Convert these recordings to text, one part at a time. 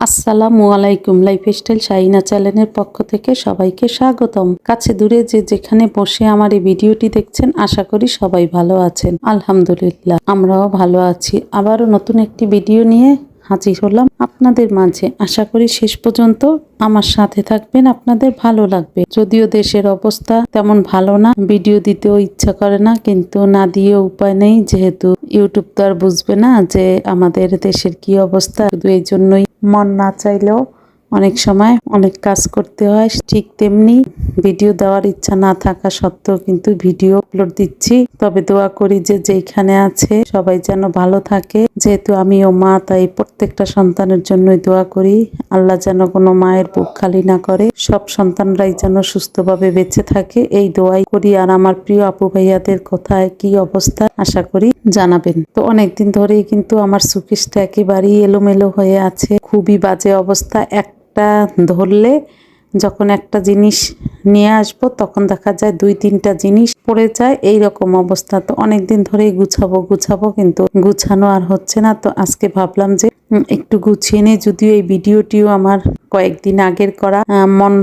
আসসালামু আলাইকুম লাইফস্টাইল শাহিনা চ্যানেলের পক্ষ থেকে সবাইকে স্বাগতম। কাছে দূরে যে যেখানে বসে আমার এই ভিডিওটি দেখছেন, আশা করি সবাই ভালো আছেন। আলহামদুলিল্লাহ, আমরাও ভালো আছি। আবারও নতুন একটি ভিডিও নিয়ে হাজির হলাম আপনাদের মাঝে। আশা করি শেষ পর্যন্ত আমার সাথে থাকবেন, আপনাদের ভালো লাগবে। যদিও দেশের অবস্থা তেমন ভালো না, ভিডিও দিতেও ইচ্ছা করে না, কিন্তু না দিয়ে উপায় নেই। যেহেতু ইউটিউব তো আর বুঝবে না যে আমাদের দেশের কি অবস্থা, শুধু এই জন্যই মন না চাইলেও অনেক সময় অনেক কাজ করতে হয়, ঠিক তেমনি ভিডিও দেওয়ার ইচ্ছা না থাকা সত্ত্বেও কিন্তু ভিডিও আপলোড দিচ্ছি। তবে দোয়া করি যে যেখানে আছে সবাই যেন ভালো থাকে। যেহেতু আমি ও মা, তাই প্রত্যেকটা সন্তানের জন্যই দোয়া করি। আল্লাহ যেন কোনো মায়ের বুক খালি না করে, সব সন্তানরাই যেন সুস্থভাবে বেঁচে থাকে। এই দোয়াই করি। আর আমার প্রিয় আপু ভাইয়াদের কোথায় কি অবস্থা আশা করি জানাবেন। তো অনেকদিন ধরেই কিন্তু আমার সুকেশটা একেবারেই এলোমেলো হয়ে আছে। খুবই বাজে অবস্থা। একটা ধরলে যখন একটা জিনিস নিয়ে আসব, তখন দেখা যায় দুই, তিনটা জিনিস পড়ে যায়। এই রকম অবস্থা। তো অনেক দিন ধরেই গুছাবো গুছাবো, কিন্তু গুছানো আর হচ্ছে না। তো আজকে ভাবলাম যে একটু গুছিয়ে নিই। যদিও এই ভিডিওটিও আমার কয়েকদিন আগের করা মন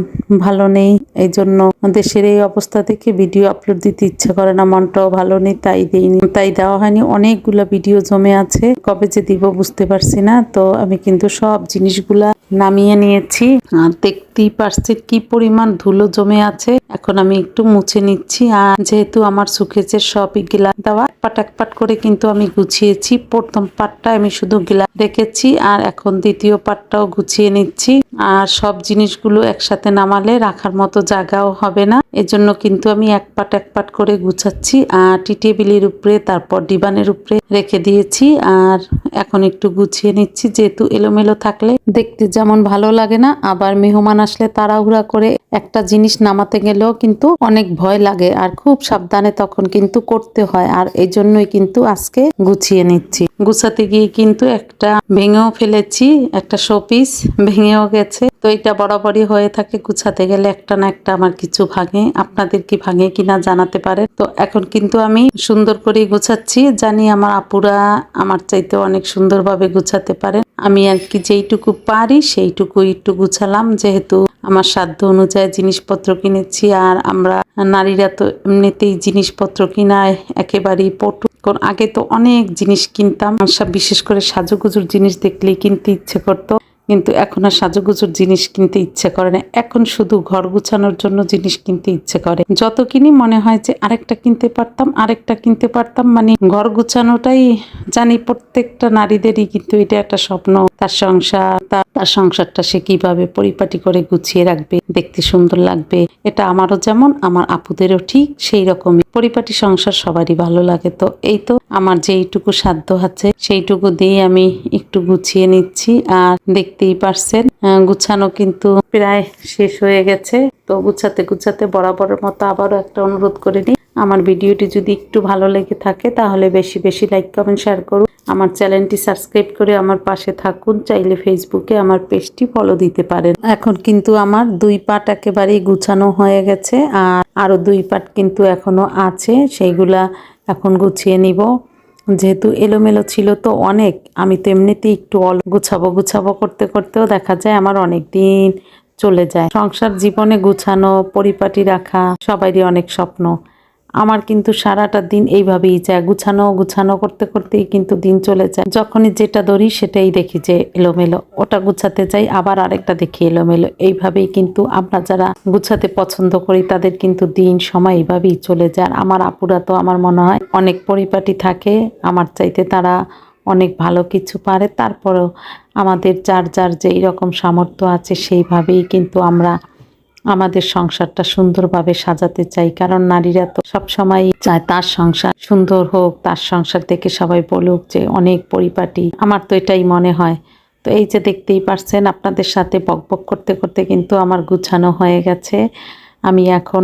ভালো নেই। এই জন্য দেশের এই অবস্থা থেকে ভিডিও আপলোড দিতে ইচ্ছা করে না, মনটাও ভালো নেই, তাই দেইনি। তাই দেওয়া হয়নি, অনেকগুলা ভিডিও জমে আছে। কবে যে দিব বুঝতে পারছি না, তো আমি কিন্তু সব জিনিসগুলা নামিয়ে নিয়েছি। আর দেখতেই পারছি কি পরিমাণ ধুলো জমে আছে। এখন আমি একটু মুছে নিচ্ছি, আর যেহেতু আমার সুকেজের সবই গিলা দেওয়া এক পাট এক পাট করে কিন্তু আমি গুছিয়েছি। প্রথম পাটটা আমি শুধু গিলা রেখেছি, আর এখন দ্বিতীয় পাটটাও গুছিয়ে নিচ্ছি। আর সব জিনিসগুলো একসাথে নামালে রাখার মতো জায়গাও হবে না। এজন্য কিন্তু আমি এক পাট এক পাট করে গুছাচ্ছি আর টি টেবিলের উপরে, তারপর ডিবানের উপরে রেখে দিয়েছি। আর এখন একটু গুছিয়ে নিচ্ছি, যেহেতু এলোমেলো থাকলে দেখতে যেমন ভালো লাগে না, আবার মেহমান আসলে তাড়াহুড়া করে একটা জিনিস নামাতে গেলেও কিন্তু অনেক ভয় লাগে আর খুব সাবধানে তখন কিন্তু করতে হয়। আর এই জন্যই কিন্তু আজকে গুছিয়ে নিচ্ছি। গুছাতে গিয়ে কিন্তু একটা ভেঙেও ফেলেছি, একটা শোপিস ভেঙেও গেছে। তো এটা বরাবরই হয়ে থাকে, গুছাতে গেলে একটা না একটা আমার কিছু ভাঙে। আপনাদের কি ভাঙে কিনা জানাতে পারে তো এখন কিন্তু আমি সুন্দর করে গুছাচ্ছি। জানি আমার আপুরা আমার চাইতে অনেক সুন্দরভাবে গুছাতে পারে আমি আর কি যেইটুকু পারি সেইটুকু একটু গুছালাম, যেহেতু আমার সাধ্য অনুযায়ী জিনিসপত্র কিনেছি। আর আমরা নারীরা তো এমনিতেই জিনিসপত্র কিনায়, একেবারেই পটু। কারণ আগে তো অনেক জিনিস কিনতাম সব বিশেষ করে সাজুগুজুর জিনিস দেখলেই কিনতে ইচ্ছে করতো। কিন্তু এখন আর সাজুগুজুর জিনিস কিনতে ইচ্ছে করে না। এখন শুধু ঘর গুছানোর জন্য জিনিস কিনতে ইচ্ছে করে। যত কিনি মনে হয় যে আরেকটা কিনতে পারতাম, আরেকটা কিনতে পারতাম। মানে ঘর গুছানোটাই জানি প্রত্যেকটা নারীদেরই কিন্তু এটা একটা স্বপ্ন। তার সংসার, তার সংসারটা সে কীভাবে পরিপাটি করে গুছিয়ে রাখবে, দেখতে সুন্দর লাগবে। এটা আমারও যেমন, আমার আপুদেরও ঠিক সেই রকমই। পরিপাটি সংসার সবারই ভালো লাগে তো। এই তো আমার যেইটুকু সাধ্য আছে, সেইটুকু দিয়ে আমি একটু গুছিয়ে নিচ্ছি। আর দেখতেই পারছেন। গুছানো কিন্তু প্রায় শেষ হয়ে গেছে। তো গুছাতে গুছাতে বরাবরের মতো আবারও একটা অনুরোধ করে নিই। আমার ভিডিওটি যদি একটু ভালো লেগে থাকে, তাহলে বেশি বেশি লাইক, কমেন্ট, শেয়ার করুন। আমার চ্যানেলটি সাবস্ক্রাইব করে আমার পাশে থাকুন। চাইলে ফেসবুকে আমার পেজটি ফলো দিতে পারেন। এখন কিন্তু আমার দুই পাট একেবারেই গুছানো হয়ে গেছে। আর আরও দুই পাট কিন্তু এখনও আছে। সেইগুলা এখন গুছিয়ে নিব। যেহেতু এলোমেলো ছিল তো অনেক, আমি তো এমনিতেই একটু অল গুছাবো গুছাবো করতে করতেও দেখা যায় আমার অনেক দিন চলে যায়। সংসার জীবনে গুছানো, পরিপাটি রাখা সবারই অনেক স্বপ্ন। আমার কিন্তু সারাটা দিন এইভাবেই যায়। গুছানো গুছানো করতে করতেই কিন্তু দিন চলে যায়। যখনই যেটা ধরি সেটাই দেখি যে এলোমেলো। ওটা গুছাতে যাই, আবার আরেকটা দেখি এলোমেলো। এইভাবেই কিন্তু আমরা যারা গুছাতে পছন্দ করি, তাদের কিন্তু দিন, সময় এইভাবেই চলে যায়। আর আমার আপুরা তো আমার মনে হয় অনেক পরিপাটি থাকে। আমার চাইতে তারা অনেক ভালো কিছু পারে। তারপরেও আমাদের যার যার যেই রকম সামর্থ্য আছে, সেইভাবেই কিন্তু আমরা আমাদের সংসারটা সুন্দরভাবে সাজাতে চাই, কারণ নারীরা তো সবসময় চায় তার সংসার সুন্দর হোক, তার সংসার দেখে সবাই বলুক যে অনেক পরিপাটি। আমার তো এটাই মনে হয়। তো এই যে দেখতেই পারছেন, আপনাদের সাথে বকবক করতে করতে কিন্তু আমার গুছানো হয়ে গেছে। আমি এখন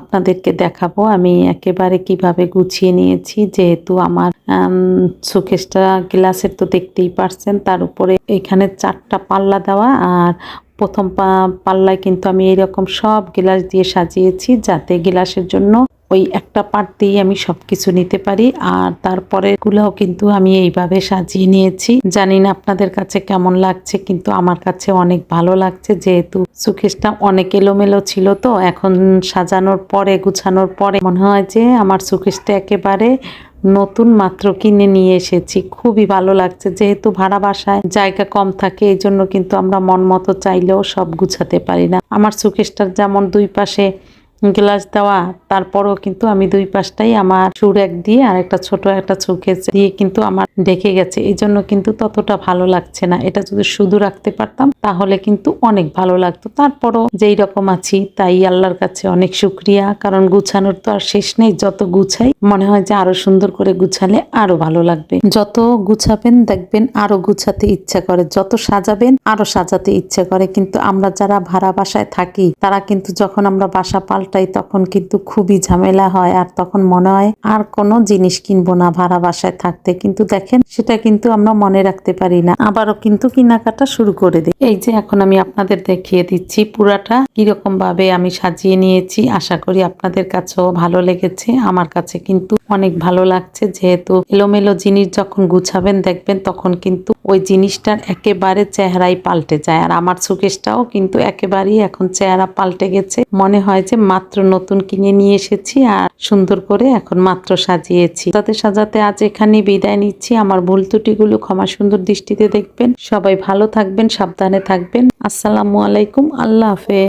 আপনাদেরকে দেখাবো আমি একেবারে কীভাবে গুছিয়ে নিয়েছি। যেহেতু আমার সুকেশটা গ্লাসের তো দেখতেই পারছেন, তার উপরে এখানে চারটা পাল্লা দেওয়া আর প্রথম পাল্লায় কিন্তু আমি এইরকম সব গিলাস দিয়ে সাজিয়েছি যাতে গিলাসের জন্য ওই একটা পার্ট দিয়ে আমি সবকিছু নিতে পারি। আর তারপরে গুলোও কিন্তু আমি এইভাবে সাজিয়ে নিয়েছি। জানি না আপনাদের কাছে কেমন লাগছে, কিন্তু আমার কাছে অনেক ভালো লাগছে। যেহেতু সুকেশটা অনেক এলোমেলো ছিল তো, এখন সাজানোর পরে, গুছানোর পরে মনে হয় যে আমার সুকেশটা একেবারে নতুন মাত্র কিনে নিয়ে এসেছি। খুবই ভালো লাগছে। যেহেতু ভাড়া বাসায় জায়গা কম থাকে এই জন্য কিন্তু আমরা মন মতো চাইলেও সব গুছাতে পারি না। আমার সুকেশটার যেমন দুই পাশে গ্লাস দেওয়া, তারপরও কিন্তু আমি দুই পাশটাই আমার সুর এক দিয়ে আর একটা ছোট একটা চোখে দিয়ে কিন্তু আমার ডেকে গেছে। এই জন্য কিন্তু ততটা ভালো লাগছে না। এটা যদি শুধু রাখতে পারতাম তাহলে কিন্তু অনেক ভালো লাগতো। তারপরও যেই রকম আছি, তাই আল্লাহর কাছে অনেক শুক্রিয়া। কারণ গুছানোর তো আর শেষ নেই, যত গুছাই, মনে হয় যে আরও সুন্দর করে গুছালে আরও ভালো লাগবে। যত গুছাবেন, দেখবেন আরও গুছাতে ইচ্ছা করে। যত সাজাবেন, আরও সাজাতে ইচ্ছা করে। কিন্তু আমরা যারা ভাড়া বাসায় থাকি, তারা কিন্তু যখন আমরা বাসা পাল্টাই, তখন কিন্তু খুবই ঝামেলা হয়। আর তখন মনে হয়, আর কোনো জিনিস কিনবো না ভাড়া বাসায় থাকতে। কিন্তু দেখেন, সেটা কিন্তু আমরা মনে রাখতে পারি না। আবারও কিন্তু কেনাকাটা শুরু করে দিই। এই যে এখন আমি আপনাদের দেখিয়ে দিচ্ছি পুরাটা কীরকম ভাবে আমি সাজিয়ে নিয়েছি। আশা করি আপনাদের কাছেও ভালো লেগেছে। আমার কাছে কিন্তু অনেক ভালো লাগছে। যেহেতু এলোমেলো জিনিস যখন গুছাবেন, দেখবেন তখন কিন্তু ওই জিনিসটার একেবারে চেহারাই পাল্টে যায়। আর আমার সুকেশটাও কিন্তু একেবারেই এখন চেহারা পাল্টে গেছে। মনে হয় যে মাত্র নতুন কিনে নিয়ে এসেছি আর সুন্দর করে এখন মাত্র সাজিয়েছি। সাজাতে সাজাতে আজ এখানে বিদায় নিচ্ছি। আমার ভুল ত্রুটিগুলো ক্ষমা সুন্দর দৃষ্টিতে দেখবেন। সবাই ভালো থাকবেন, সাবধানে থাকবেন। আসসালামু আলাইকুম। আল্লাহ হাফেজ।